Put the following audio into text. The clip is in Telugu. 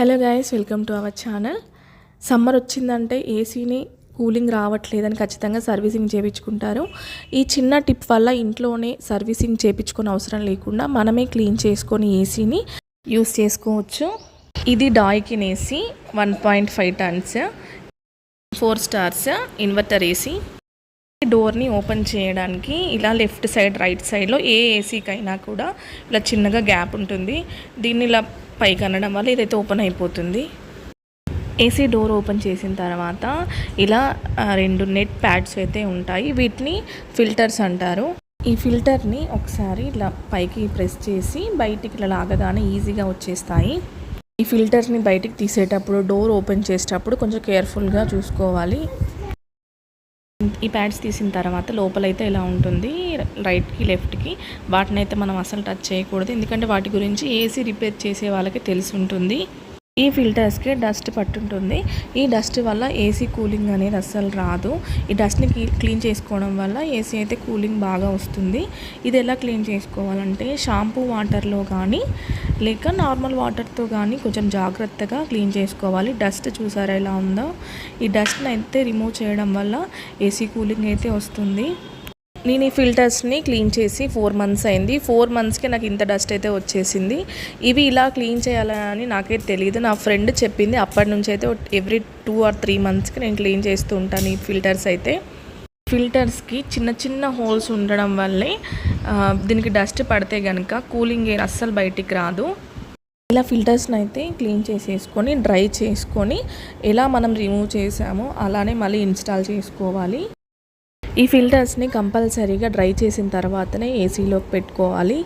Hello guys welcome to our channel. Summer వచ్చిందంటే ఏసీని కూలింగ్ రావట్లేదని ఖచ్చితంగా సర్వీసింగ్ చేయించుకుంటారు ఈ చిన్న టిప్ వల్ల ఇంట్లోనే సర్వీసింగ్ చేయించుకునే అవసరం లేకుండా మనమే క్లీన్ చేసుకొని ఏసీని యూస్ చేసుకోవచ్చు. ఇది Daikin AC one point five tons four stars inverter AC. డోర్ని open చేయడానికి ఇలా లెఫ్ట్ సైడ్ రైట్ సైడ్లో ఏ ఏసీకైనా కూడా ఇలా చిన్నగా గ్యాప్ ఉంటుంది. దీన్ని ఇలా పైకి అనడం వల్ల ఇదైతే ఓపెన్ అయిపోతుంది. ఏసీ డోర్ ఓపెన్ చేసిన తర్వాత ఇలా రెండు నెట్ ప్యాడ్స్ అయితే ఉంటాయి. వీటిని ఫిల్టర్స్ అంటారు. ఈ ఫిల్టర్ని ఒకసారి ఇలా పైకి ప్రెస్ చేసి బయటికి ఇలా లాగగానే ఈజీగా వచ్చేస్తాయి. ఈ ఫిల్టర్ని బయటికి తీసేటప్పుడు డోర్ ఓపెన్ చేసేటప్పుడు కొంచెం కేర్ఫుల్గా చూసుకోవాలి. ఈ ప్యాడ్స్ తీసిన తర్వాత లోపలైతే ఇలా ఉంటుంది? రైట్కి లెఫ్ట్కి వాటిని అయితే మనం అసలు టచ్ చేయకూడదు. ఎందుకంటే వాటి గురించి ఏసీ రిపేర్ చేసే వాళ్ళకి తెలిసి ఉంటుంది. ఈ ఫిల్టర్స్కి డస్ట్ పట్టుంటుంది. ఈ డస్ట్ వల్ల ఏసీ కూలింగ్ అనేది అస్సలు రాదు. ఈ డస్ట్ని క్లీన్ చేసుకోవడం వల్ల ఏసీ అయితే కూలింగ్ బాగా వస్తుంది. ఇది ఎలా క్లీన్ చేసుకోవాలంటే షాంపూ వాటర్లో కానీ లేక నార్మల్ వాటర్తో కానీ కొంచెం జాగ్రత్తగా క్లీన్ చేసుకోవాలి. డస్ట్ చూసారా ఎలా ఉందో? ఈ డస్ట్ని అయితే రిమూవ్ చేయడం వల్ల ఏసీ కూలింగ్ అయితే వస్తుంది. నేను ఈ ఫిల్టర్స్ని క్లీన్ చేసి ఫోర్ మంత్స్ అయింది. ఫోర్ మంత్స్కి నాకు ఇంత డస్ట్ అయితే వచ్చేసింది. ఇవి ఇలా క్లీన్ చేయాలని నాకైతే తెలియదు నా ఫ్రెండ్ చెప్పింది అప్పటి నుంచి అయితే ఎవ్రీ టూ ఆర్ త్రీ మంత్స్కి నేను క్లీన్ చేస్తూ ఉంటాను ఈ ఫిల్టర్స్ అయితే. ఫిల్టర్స్కి చిన్న చిన్న హోల్స్ ఉండడం వల్లే దీనికి డస్ట్ పడితే కనుక కూలింగ్ ఎయిర్ అస్సలు బయటికి రాదు. ఇలా ఫిల్టర్స్ని అయితే క్లీన్ చేసేసుకొని డ్రై చేసుకొని ఎలా మనం రిమూవ్ చేసామో అలానే మళ్ళీ ఇన్స్టాల్ చేసుకోవాలి. ఈ ఫిల్టర్స్ని కంపల్సరీగా డ్రై చేసిన తర్వాతనే ఏసీలోకి పెట్టుకోవాలి.